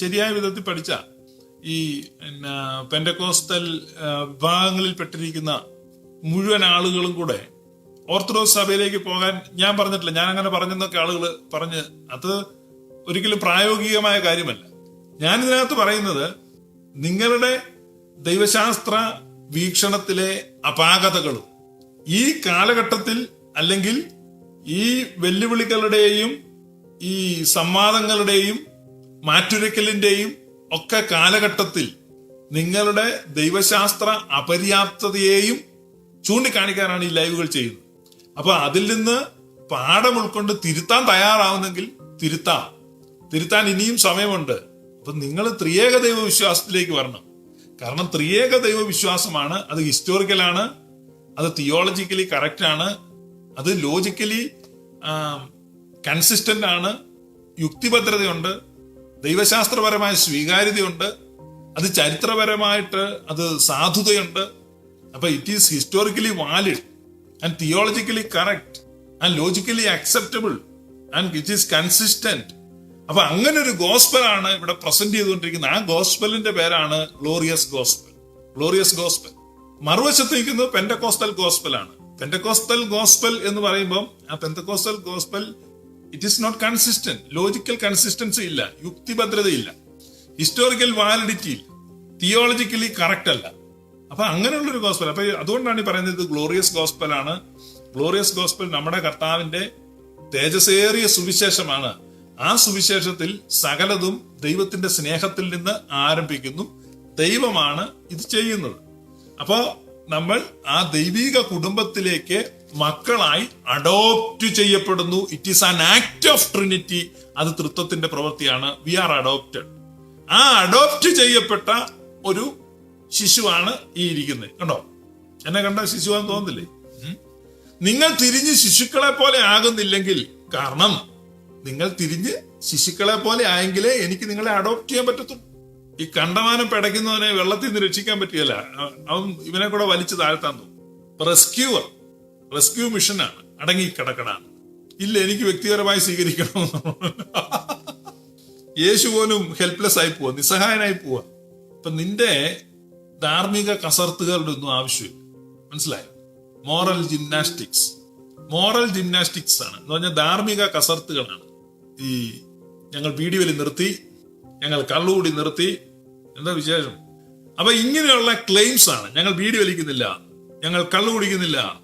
ശരിയായ വിധത്തിൽ പഠിച്ച ഈ പിന്നെ വിഭാഗങ്ങളിൽ പെട്ടിരിക്കുന്ന മുഴുവൻ ആളുകളും കൂടെ ഓർത്തഡോക്സ് സഭയിലേക്ക് പോകാൻ ഞാൻ പറഞ്ഞിട്ടില്ല. ഞാൻ അങ്ങനെ പറഞ്ഞെന്നൊക്കെ ആളുകൾ പറഞ്ഞ് അത് ഒരിക്കലും പ്രായോഗികമായ കാര്യമല്ല. ഞാൻ ഇതിനകത്ത് പറയുന്നത് നിങ്ങളുടെ ദൈവശാസ്ത്ര വീക്ഷണത്തിലെ അപാകതകളും ഈ കാലഘട്ടത്തിൽ അല്ലെങ്കിൽ ഈ വെല്ലുവിളികളുടെയും ഈ സംവാദങ്ങളുടെയും മാറ്റുരയ്ക്കലിന്റെയും ഒക്കെ കാലഘട്ടത്തിൽ നിങ്ങളുടെ ദൈവശാസ്ത്ര അപര്യാപ്തതയെയും ചൂണ്ടിക്കാണിക്കാനാണ് ഈ ലൈവുകൾ ചെയ്യുന്നത്. അപ്പൊ അതിൽ നിന്ന് പാഠം ഉൾക്കൊണ്ട് തിരുത്താൻ തയ്യാറാവുന്നെങ്കിൽ തിരുത്താം. തിരുത്താൻ ഇനിയും സമയമുണ്ട്. അപ്പൊ നിങ്ങൾ ത്രിയേക ദൈവ വിശ്വാസത്തിലേക്ക് വരണം. കാരണം ത്രിയേക ദൈവ വിശ്വാസമാണ് അത് ഹിസ്റ്റോറിക്കലാണ് അത് തിയോളജിക്കലി കറക്റ്റ് ആണ് അത് ലോജിക്കലി കൺസിസ്റ്റന്റ് ആണ് യുക്തിഭദ്രതയുണ്ട് ദൈവശാസ്ത്രപരമായ സ്വീകാര്യതയുണ്ട് അത് ചരിത്രപരമായിട്ട് അത് സാധുതയുണ്ട്. അപ്പൊ it is historically valid and theologically correct and logically acceptable and it is consistent അപ്പൊ അങ്ങനെ ഒരു ഗോസ്പലാണ് ഇവിടെ പ്രസന്റ് ചെയ്തുകൊണ്ടിരിക്കുന്നത്. ആ ഗോസ്പലിന്റെ പേരാണ് ഗ്ലോറിയസ് ഗോസ്പൽ ഗ്ലോറിയസ് ഗോസ്പൽ മറുവശത്ത് നിൽക്കുന്നത് പെന്റക്കോസ്റ്റൽ ഗോസ്പലാണ് പെന്റക്കോസ്റ്റൽ ഗോസ്പൽ എന്ന് പറയുമ്പോൾ ആ Pentecostal gospel it is not consistent logical consistency ഇല്ല. യുക്തിഭദ്രതയില്ല. ഹിസ്റ്റോറിക്കൽ വാലിഡിറ്റി ഇല്ല. തിയോളജിക്കലി കറക്റ്റ് അല്ല. അപ്പൊ അങ്ങനെയുള്ളൊരു ഗോസ്പൽ അപ്പൊ അതുകൊണ്ടാണ് ഈ പറയുന്നത് ഗ്ലോറിയസ് ഗോസ്പൽ ആണ്. ഗ്ലോറിയസ് ഗോസ്പൽ നമ്മുടെ കർത്താവിന്റെ തേജസേറിയ സുവിശേഷമാണ്. ആ സുവിശേഷത്തിൽ സകലതും ദൈവത്തിന്റെ സ്നേഹത്തിൽ നിന്ന് ആരംഭിക്കുന്നു. ദൈവമാണ് ഇത് ചെയ്യുന്നത്. അപ്പോ നമ്മൾ ആ ദൈവിക കുടുംബത്തിലേക്ക് മക്കളായി അഡോപ്റ്റ് ചെയ്യപ്പെടുന്നു. It is an act of Trinity അത് തൃത്വത്തിന്റെ പ്രവൃത്തിയാണ്. വി ആർ അഡോപ്റ്റഡ് ആ അഡോപ്റ്റ് ചെയ്യപ്പെട്ട ഒരു ശിശുവാണ് ഈ ഇരിക്കുന്നത്. കണ്ടോ? എന്നെ കണ്ട ശിശുവാന്ന് തോന്നുന്നില്ലേ? നിങ്ങൾ തിരിഞ്ഞ് ശിശുക്കളെ പോലെ ആകുന്നില്ലെങ്കിൽ കാരണം നിങ്ങൾ തിരിഞ്ഞ് ശിശുക്കളെ പോലെ ആയെങ്കിലേ എനിക്ക് നിങ്ങളെ അഡോപ്റ്റ് ചെയ്യാൻ പറ്റത്തുള്ളൂ. ഈ കണ്ടമാനം പിടയ്ക്കുന്നവനെ വെള്ളത്തിൽ നിന്ന് രക്ഷിക്കാൻ പറ്റിയല്ല. അവ- അവൻ ഇവനെ കൂടെ വലിച്ചു താഴ്ത്താൻ തോന്നും. റെസ്ക്യൂവർ റെസ്ക്യൂ മിഷനാണ് അടങ്ങി കിടക്കണാണ്. ഇല്ല എനിക്ക് വ്യക്തിപരമായി സ്വീകരിക്കണം യേശു പോലും ഹെൽപ്ലെസ് ആയി പോവാ നിസ്സഹായനായി പോവാ. അപ്പൊ നിന്റെ ധാർമ്മിക കസർത്തുകളുടെ ഒന്നും ആവശ്യമില്ല. മനസ്സിലായോ? മോറൽ ജിംനാസ്റ്റിക്സ് മോറൽ ജിംനാസ്റ്റിക്സ് ആണ്. എന്ന് പറഞ്ഞാൽ ധാർമ്മിക കസർത്തുകളാണ്. ഈ ഞങ്ങൾ വീഡിയോയിൽ നിർത്തി ഞങ്ങൾ കള്ളുകൂടി നിർത്തി. എന്താ വിശേഷം? അപ്പൊ ഇങ്ങനെയുള്ള ക്ലെയിംസ് ആണ്. ഞങ്ങൾ വീഡിയോ വലിക്കുന്നില്ല ഞങ്ങൾ കള്ളു കുടിക്കുന്നില്ല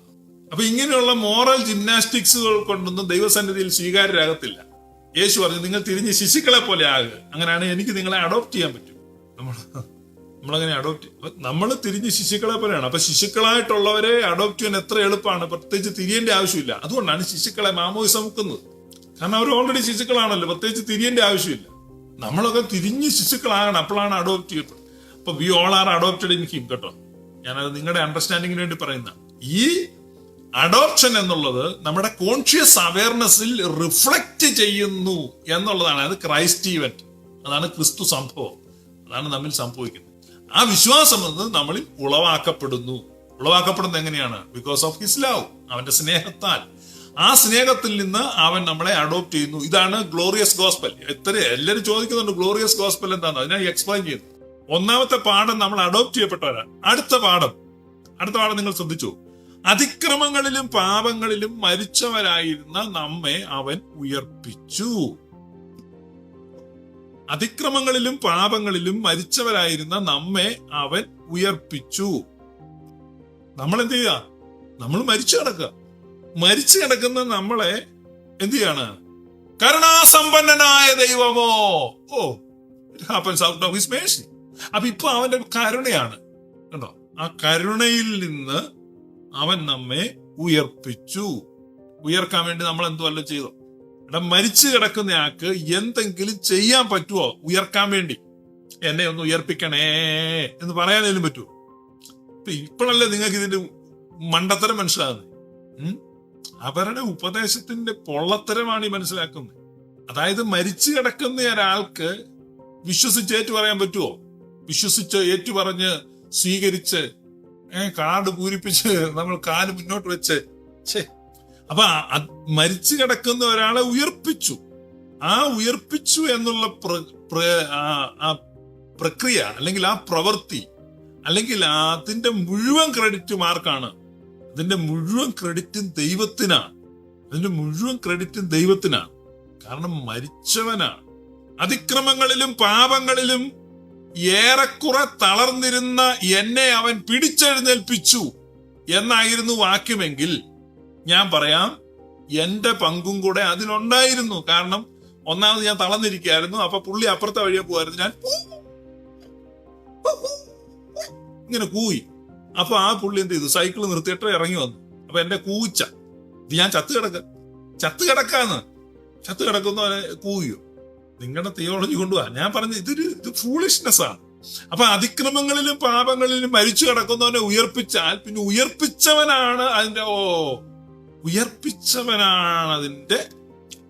അപ്പൊ ഇങ്ങനെയുള്ള മോറൽ ജിംനാസ്റ്റിക്സുകൾ കൊണ്ടൊന്നും ദൈവസന്നിധിയിൽ സ്വീകാര്യരാകത്തില്ല. യേശു പറഞ്ഞു നിങ്ങൾ തിരിഞ്ഞ് ശിശുക്കളെ പോലെ ആകുക. അങ്ങനെയാണ് എനിക്ക് നിങ്ങളെ അഡോപ്റ്റ് ചെയ്യാൻ പറ്റും. നമ്മൾ നമ്മളങ്ങനെ അഡോപ്റ്റ് നമ്മൾ തിരിഞ്ഞ് ശിശുക്കളെ പോലെയാണ്. അപ്പൊ ശിശുക്കളായിട്ടുള്ളവരെ അഡോപ്റ്റ് ചെയ്യാൻ എത്ര എളുപ്പമാണ്. പ്രത്യേകിച്ച് തിരിയേണ്ട ആവശ്യമില്ല. അതുകൊണ്ടാണ് ശിശുക്കളെ മാമോയി സമുക്കുന്നത് കാരണം അവർ ഓൾറെഡി ശിശുക്കളാണല്ലോ. പ്രത്യേകിച്ച് തിരിയേണ്ട ആവശ്യമില്ല. നമ്മളൊക്കെ തിരിഞ്ഞ് ശിശുക്കളാകണം. അപ്പോഴാണ് അഡോപ്റ്റ് ചെയ്യപ്പെടുന്നത്. അപ്പൊ we all are adopted in him കേട്ടോ. ഞാനത് നിങ്ങളുടെ അണ്ടർസ്റ്റാൻഡിങ്ങിന് വേണ്ടി പറയുന്ന ഈ അഡോപ്ഷൻ എന്നുള്ളത് നമ്മുടെ കോൺഷ്യസ് അവയർനെസ്സിൽ റിഫ്ലക്റ്റ് ചെയ്യുന്നു എന്നുള്ളതാണ്. അത് ക്രൈസ്റ്റ് ഇവന്റ് അതാണ് ക്രിസ്തു സംഭവം. അതാണ് നമ്മിൽ സംഭവിക്കുന്നത്. ആ വിശ്വാസം എന്നത് നമ്മളിൽ ഉളവാക്കപ്പെടുന്നു. ഉളവാക്കപ്പെടുന്നത് എങ്ങനെയാണ്? ബിക്കോസ് ഓഫ് ഹിസ് ലവ് അവന്റെ സ്നേഹത്താൽ. ആ സ്നേഹത്തിൽ നിന്ന് അവൻ നമ്മളെ അഡോപ്റ്റ് ചെയ്യുന്നു. ഇതാണ് ഗ്ലോറിയസ് ഗോസ്പൽ എത്ര എല്ലാവരും ചോദിക്കുന്നുണ്ട് ഗ്ലോറിയസ് ഗോസ്പൽ എന്താണെന്ന് അതിനെ എക്സ്പ്ലെയിൻ ചെയ്യുന്നു. ഒന്നാമത്തെ പാഠം നമ്മൾ അഡോപ്റ്റ് ചെയ്യപ്പെട്ടവരാണ്. അടുത്ത പാഠം. അടുത്ത പാഠം നിങ്ങൾ ശ്രദ്ധിച്ചു? അതിക്രമങ്ങളിലും പാപങ്ങളിലും മരിച്ചവരായിരുന്ന നമ്മെ അവൻ ഉയർപ്പിച്ചു. അതിക്രമങ്ങളിലും പാപങ്ങളിലും മരിച്ചവരായിരുന്ന നമ്മെ അവൻ ഉയർപ്പിച്ചു. നമ്മൾ എന്ത് ചെയ്യുക? നമ്മൾ മരിച്ചു കിടക്കുക. മരിച്ചു കിടക്കുന്ന നമ്മളെ എന്ത് ചെയ്യാണ്? കരുണാസമ്പന്നനായ ദൈവമോ? ഓ happens out of his mercy അപ്പൊ ഇപ്പൊ അവന്റെ കരുണയാണ്. കണ്ടോ? ആ കരുണയിൽ നിന്ന് അവൻ നമ്മെ ഉയർപ്പിച്ചു. ഉയർക്കാൻ വേണ്ടി നമ്മൾ എന്തു ചെയ്തോ? എടാ മരിച്ചു കിടക്കുന്ന ആൾക്ക് എന്തെങ്കിലും ചെയ്യാൻ പറ്റുമോ ഉയർക്കാൻ വേണ്ടി. എന്നെ ഒന്ന് ഉയർപ്പിക്കണേ എന്ന് പറയാനേലും പറ്റുമോ ഇപ്പൊ ഇപ്പോഴല്ലേ നിങ്ങൾക്ക് ഇതിന്റെ മണ്ടത്തരം മനസ്സിലാകുന്നത്? അവരുടെ ഉപദേശത്തിന്റെ പൊള്ളത്തരമാണ് ഈ മനസ്സിലാക്കുന്നത്. അതായത് മരിച്ചു കിടക്കുന്ന ഒരാൾക്ക് വിശ്വസിച്ച് ഏറ്റു പറയാൻ പറ്റുമോ വിശ്വസിച്ച് ഏറ്റുപറഞ്ഞ് സ്വീകരിച്ച് കാർഡ് പൂരിപ്പിച്ച് നമ്മൾ കാൽ മുന്നോട്ട് വെച്ച്. ഛേ. അപ്പൊ മരിച്ചു കിടക്കുന്ന ഒരാളെ ഉയർപ്പിച്ചു. ആ ഉയർപ്പിച്ചു എന്നുള്ള പ്രക്രിയ അല്ലെങ്കിൽ ആ പ്രവൃത്തി അല്ലെങ്കിൽ അതിന്റെ മുഴുവൻ ക്രെഡിറ്റും ആർക്കാണ് അതിന്റെ മുഴുവൻ ക്രെഡിറ്റും ദൈവത്തിനാണ് അതിന്റെ മുഴുവൻ ക്രെഡിറ്റും ദൈവത്തിനാണ് കാരണം മരിച്ചവനാണ് അതിക്രമങ്ങളിലും പാപങ്ങളിലും ഏറെക്കുറെ തളർന്നിരുന്ന എന്നെ അവൻ പിടിച്ചെഴുന്നേൽപ്പിച്ചു എന്നായിരുന്നു വാക്യമെങ്കിൽ ഞാൻ പറയാം എന്റെ പങ്കും കൂടെ അതിലുണ്ടായിരുന്നു. കാരണം ഒന്നാമത് ഞാൻ തളർന്നിരിക്കുകയായിരുന്നു. അപ്പൊ പുള്ളി അപ്പുറത്തെ വഴിയെ പോകായിരുന്നു ഞാൻ ഇങ്ങനെ കൂയി. അപ്പൊ ആ പുള്ളി എന്ത് ചെയ്തു? സൈക്കിൾ നിർത്തിയിട്ട് ഇറങ്ങി വന്നു. അപ്പൊ എന്റെ കൂച്ച ഇത് ഞാൻ ചത്ത് കിടക്ക ചത്ത് കിടക്കാന്ന്. ചത്ത് കിടക്കുന്നവനെ കൂയോ? നിങ്ങളുടെ തിയോളജി കൊണ്ടുപോവാ ഞാൻ പറഞ്ഞു ഇതൊരു ഇത് ഫൂളിഷ്നെസ് ആണ് അപ്പൊ അതിക്രമങ്ങളിലും പാപങ്ങളിലും മരിച്ചു കിടക്കുന്നവനെ ഉയർപ്പിച്ചാൽ പിന്നെ ഉയർപ്പിച്ചവനാണ് അതിന്റെ ഓ ഉയർപ്പിച്ചവനാണ് അതിന്റെ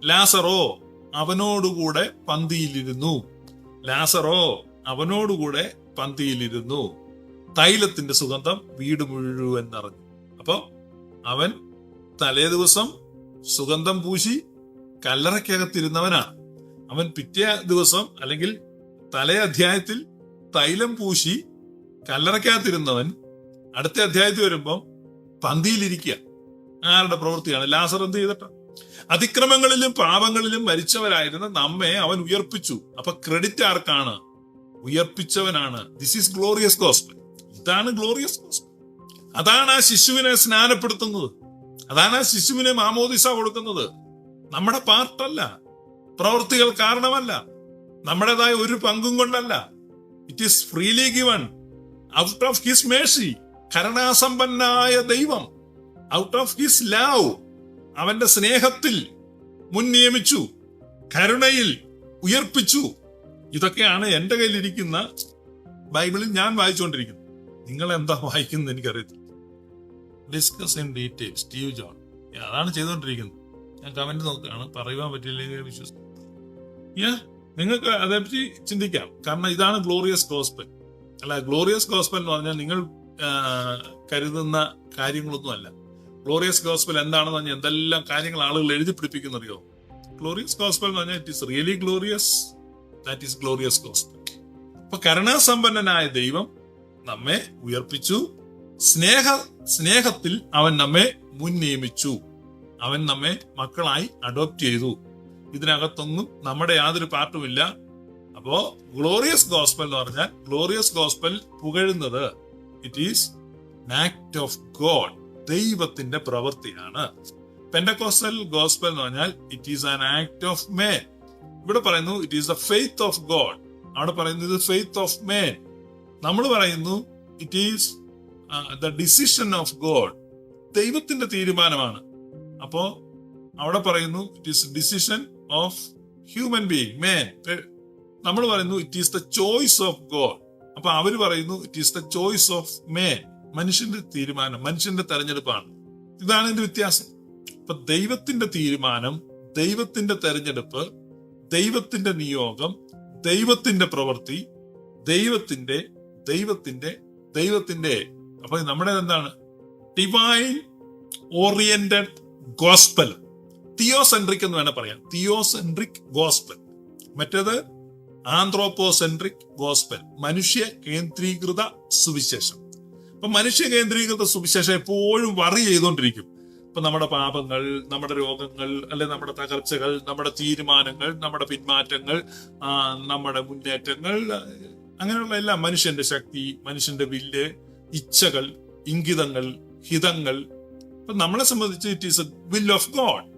ലാസറോ അവനോടുകൂടെ പന്തിയിലിരുന്നു. ലാസറോ അവനോടുകൂടെ പന്തിയിലിരുന്നു. തൈലത്തിന്റെ സുഗന്ധം വീട് മുഴുവൻ നിറഞ്ഞു. അപ്പൊ അവൻ തലേ ദിവസം സുഗന്ധം പൂശി കല്ലറയ്ക്കകത്തിരുന്നവനാണ്. അവൻ പിറ്റേ ദിവസം അല്ലെങ്കിൽ തലേ അധ്യായത്തിൽ തൈലം പൂശി കല്ലറയ്ക്കകത്തിരുന്നവൻ അടുത്ത അധ്യായത്തിൽ വരുമ്പം പന്തിയിലിരിക്കുക. ആരുടെ പ്രവൃത്തിയാണ്? ലാസർ എന്ത് ചെയ്തിട്ട? അതിക്രമങ്ങളിലും പാപങ്ങളിലും മരിച്ചവരായിരുന്ന നമ്മെ അവൻ ഉയർപ്പിച്ചു. അപ്പൊ ക്രെഡിറ്റ് ആർക്കാണ്? ഉയർപ്പിച്ചവനാണ്. ദിസ് ഈസ് ഗ്ലോറിയസ് ഗോസ്പൽ ഇതാണ് ഗ്ലോറിയസ് ഗോസ്പൽ അതാണ് ആ ശിശുവിനെ സ്നാനപ്പെടുത്തുന്നത്. അതാണ് ആ ശിശുവിനെ മാമോദിസ കൊടുക്കുന്നത്. നമ്മുടെ പാർട്ടല്ല പ്രവൃത്തികൾ കാരണമല്ല. നമ്മുടേതായ ഒരു പങ്കും കൊണ്ടല്ല. It is freely given out of his mercy കരുണാസമ്പന്നായ ദൈവം ഔട്ട് ഓഫ് ഹിസ് ലവ് അവന്റെ സ്നേഹത്തിൽ മുൻ നിയമിച്ചു കരുണയിൽ ഉയർപ്പിച്ചു. ഇതൊക്കെയാണ് എന്റെ കയ്യിലിരിക്കുന്ന ബൈബിളിൽ ഞാൻ വായിച്ചുകൊണ്ടിരിക്കുന്നത്. നിങ്ങൾ എന്താ വായിക്കുന്നത് എനിക്കറിയത്തില്ല discuss in detail Steve John അതാണ് ചെയ്തുകൊണ്ടിരിക്കുന്നത്. ഞാൻ കമന്റ് നോക്കുകയാണ്. പറയുവാൻ പറ്റില്ലെങ്കിൽ വിശ്വസിക്കും. നിങ്ങൾക്ക് അതേപ്പറ്റി ചിന്തിക്കാം. കാരണം ഇതാണ് ഗ്ലോറിയസ് ഗോസ്പൽ അല്ല ഗ്ലോറിയസ് ഗോസ്പൽ എന്ന് പറഞ്ഞാൽ നിങ്ങൾ കരുതുന്ന കാര്യങ്ങളൊന്നും അല്ല ഗ്ലോറിയസ് ഗോസ്പൽ എന്താണെന്ന് പറഞ്ഞാൽ എന്തെല്ലാം കാര്യങ്ങൾ ആളുകൾ എഴുതി പിടിപ്പിക്കുന്നറിയോ? ഗ്ലോറിയസ് ഗോസ്പൽ എന്ന് പറഞ്ഞാൽ it is really glorious that is glorious gospel അപ്പൊ കരുണാസമ്പന്നനായ ദൈവം നമ്മെ ഉയർപ്പിച്ചു. സ്നേഹ സ്നേഹത്തിൽ അവൻ നമ്മെ മുൻ നിയമിച്ചു അവൻ നമ്മെ മക്കളായി അഡോപ്റ്റ് ചെയ്തു. ഇതിനകത്തൊന്നും നമ്മുടെ യാതൊരു പാർട്ടുമില്ല അപ്പോ ഗ്ലോറിയസ് ഗോസ്പൽ എന്ന് പറഞ്ഞാൽ glorious gospel പുകഴുന്നത്. It is act of God ദൈവത്തിന്റെ പ്രവൃത്തിയാണ്. പെൻഡക്കോസ്റ്റൽ ഗോസ്പൽ എന്ന് പറഞ്ഞാൽ it is an act of man ഇവിടെ പറയുന്നു it is the faith of God അവിടെ പറയുന്നത് ഫെയ്ത്ത് ഓഫ് മേൻ നമ്മൾ പറയുന്നു it is the decision of God ദൈവത്തിന്റെ തീരുമാനമാണ്. അപ്പോ അവിടെ പറയുന്നു it is decision of human being man നമ്മൾ പറയുന്നു it is the choice of God അപ്പൊ അവർ പറയുന്നു it is the choice of man മനുഷ്യന്റെ തീരുമാനം മനുഷ്യന്റെ തെരഞ്ഞെടുപ്പാണ്. ഇതാണ് ഇതിന്റെ വ്യത്യാസം. അപ്പൊ ദൈവത്തിന്റെ തീരുമാനം ദൈവത്തിന്റെ തെരഞ്ഞെടുപ്പ് ദൈവത്തിന്റെ നിയോഗം ദൈവത്തിന്റെ പ്രവൃത്തി ദൈവത്തിന്റെ ദൈവത്തിന്റെ ദൈവത്തിന്റെ. അപ്പൊ നമ്മുടെ എന്താണ്? ഡിവൈൻ ഓറിയന്റഡ് ഗോസ്പൽ തിയോസെൻട്രിക് എന്ന് വേണേൽ പറയാം. Theocentric gospel. മറ്റേത്? Anthropocentric gospel. മനുഷ്യ കേന്ദ്രീകൃത സുവിശേഷം. അപ്പൊ മനുഷ്യ കേന്ദ്രീകൃത സുവിശേഷം എപ്പോഴും വറി ചെയ്തുകൊണ്ടിരിക്കും ഇപ്പൊ നമ്മുടെ പാപങ്ങൾ നമ്മുടെ രോഗങ്ങൾ അല്ലെ നമ്മുടെ തകർച്ചകൾ നമ്മുടെ തീരുമാനങ്ങൾ നമ്മുടെ പിന്മാറ്റങ്ങൾ നമ്മുടെ മുന്നേറ്റങ്ങൾ അങ്ങനെയുള്ള എല്ലാം മനുഷ്യന്റെ ശക്തി മനുഷ്യന്റെ വില്ല് ഇച്ഛകൾ ഇംഗിതങ്ങൾ ഹിതങ്ങൾ. ഇപ്പൊ നമ്മളെ സംബന്ധിച്ച് it is a will of God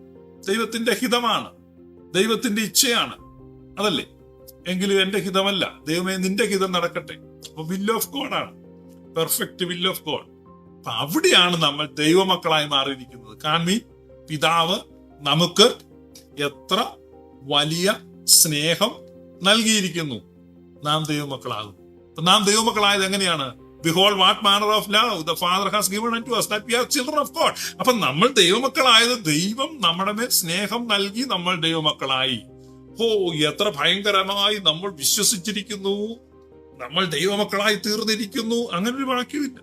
ദൈവത്തിന്റെ ഹിതമാണ്. ദൈവത്തിന്റെ ഇച്ഛയാണ്. അതല്ലേ? എങ്കിലും എന്റെ ഹിതമല്ല. ദൈവമേ നിന്റെ ഹിതം നടക്കട്ടെ. അപ്പൊ വില്ല് ഓഫ് ഗോഡ് ആണ്. പെർഫെക്റ്റ് വിൽ ഓഫ് ഗോഡ് അപ്പൊ അവിടെയാണ് നമ്മൾ ദൈവമക്കളായി മാറിയിരിക്കുന്നത്. കാൺമീ പിതാവ് നമുക്ക് എത്ര വലിയ സ്നേഹം നൽകിയിരിക്കുന്നു. നാം ദൈവമക്കളാകും നാം ദൈവമക്കളായത് എങ്ങനെയാണ്? Behold what manner of love the Father has given to us that we are children of God അപ്പൊ നമ്മൾ ദൈവമക്കളായത് ദൈവം നമ്മുടെ മേൽ സ്നേഹം നൽകി നമ്മൾ ദൈവമക്കളായി. ഓ എത്ര ഭയങ്കരമായി നമ്മൾ വിശ്വസിച്ചിരിക്കുന്നു. നമ്മൾ ദൈവമക്കളായി തീർന്നിരിക്കുന്നു. അങ്ങനെ ഒരു വാക്യമില്ല.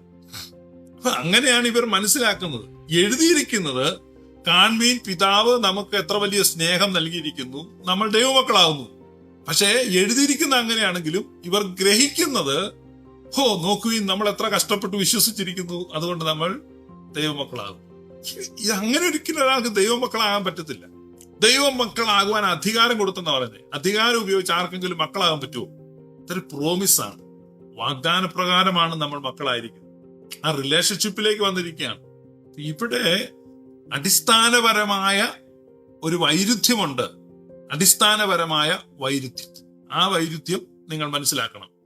അപ്പൊ അങ്ങനെയാണ് ഇവർ മനസ്സിലാക്കുന്നത്. എഴുതിയിരിക്കുന്നത് കാൺമീൻ പിതാവ് നമുക്ക് എത്ര വലിയ സ്നേഹം നൽകിയിരിക്കുന്നു. നമ്മൾ ദൈവമക്കളാവുന്നു. പക്ഷേ എഴുതിയിരിക്കുന്ന അങ്ങനെയാണെങ്കിലും ഇവർ ഗ്രഹിക്കുന്നത് ഹോ നോക്കുകയും നമ്മൾ എത്ര കഷ്ടപ്പെട്ട് വിശ്വസിച്ചിരിക്കുന്നു. അതുകൊണ്ട് നമ്മൾ ദൈവമക്കളാകും. അങ്ങനെ ഒരിക്കലും ഒരാൾക്ക് ദൈവമക്കളാകാൻ പറ്റത്തില്ല. ദൈവം മക്കളാകുവാൻ അധികാരം കൊടുത്തെന്ന് പറയുന്നത് അധികാരം ഉപയോഗിച്ച് ആർക്കെങ്കിലും മക്കളാകാൻ പറ്റുമോ? ഇതൊരു പ്രോമിസാണ് വാഗ്ദാന പ്രകാരമാണ് നമ്മൾ മക്കളായിരിക്കുന്നത്. ആ റിലേഷൻഷിപ്പിലേക്ക് വന്നിരിക്കുകയാണ്. ഇവിടെ അടിസ്ഥാനപരമായ ഒരു വൈരുദ്ധ്യമുണ്ട്. അടിസ്ഥാനപരമായ വൈരുദ്ധ്യം. ആ വൈരുദ്ധ്യം നിങ്ങൾ മനസ്സിലാക്കണം.